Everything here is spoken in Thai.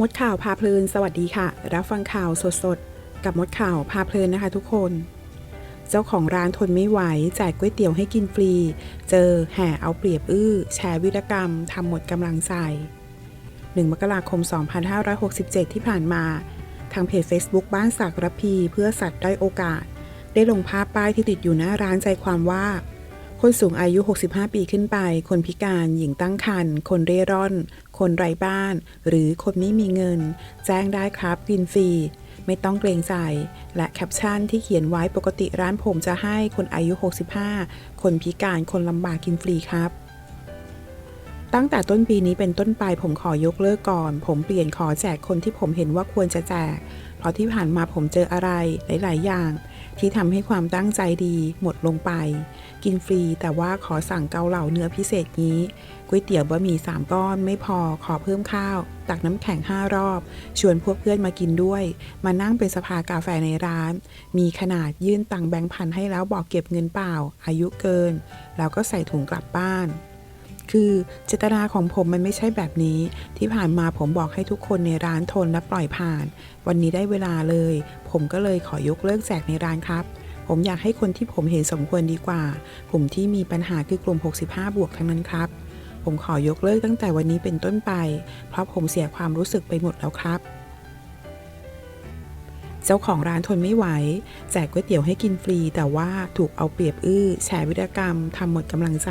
มดข่าวพาเพลินสวัสดีค่ะ รับฟังข่าวสดๆ กับมดข่าวพาเพลินนะคะทุกคน เจ้าของร้านทนไม่ไหวแจกก๋วยเตี๋ยวให้กินฟรี เจอแห่เอาเปรียบอื้อ แชร์วิรกรรมทำหมดกำลังใจ 1 มกราคม 2567 ที่ผ่านมา ทางเพจ Facebook บ้านสักระพีเพื่อสัตว์ด้อยโอกาส ได้ลงภาพป้ายที่ติดอยู่หน้าร้านใจความว่าคนสูงอายุ 65 ปีขึ้นไป คนพิการ หญิงตั้งครรภ์ คนเร่ร่อน คนไร้บ้าน หรือคนไม่มีเงิน แจ้งได้ครับกินฟรี ไม่ต้องเกรงใจ และแคปชั่นที่เขียนไว้ปกติร้านผมจะให้คนอายุ 65 คนพิการคนลำบากกินฟรีครับตั้งแต่ต้นปีนี้เป็นต้นไปผมขอยกเลิกก่อน ผมเปลี่ยนขอแจกคนที่ผมเห็นว่าควรจะแจก เพราะที่ผ่านมาผมเจออะไรหลาย ๆ อย่าง ที่ทำให้ความตั้งใจดีหมดลงไป กินฟรีแต่ว่าขอสั่งเกาเหลาเนื้อพิเศษนี้ก๋วยเตี๋ยวบะหมี่สามก้อนไม่พอขอเพิ่มข้าว ตักน้ำแข็งห้ารอบ ชวนพวกเพื่อนมากินด้วย มานั่งเป็นสภากาแฟในร้าน มีขนาดยื่นตังแบงค์พันให้แล้วบอกเก็บเงินเปล่า อายุเกิน แล้วก็ใส่ถุงกลับบ้าน คือเจตนาของผมมันไม่ใช่แบบนี้ ที่ผ่านมาผมบอกให้ทุกคนในร้านทนและปล่อยผ่าน วันนี้ได้เวลาเลย ผมก็เลยขอยกเลิกแจกในร้านครับ ผมอยากให้คนที่ผมเห็นสมควรดีกว่า กลุ่มที่มีปัญหาคือกลุ่ม 65 บวกทั้งนั้นครับ ผมขอยกเลิกตั้งแต่วันนี้เป็นต้นไป เพราะผมเสียความรู้สึกไปหมดแล้วครับเจ้าของร้านทนไม่ไหว แจกก๋วยเตี๋ยวให้กินฟรี แต่ว่าถูกเอาเปรียบอื้อ แชร์วิรกรรมทำหมดกำลังใจ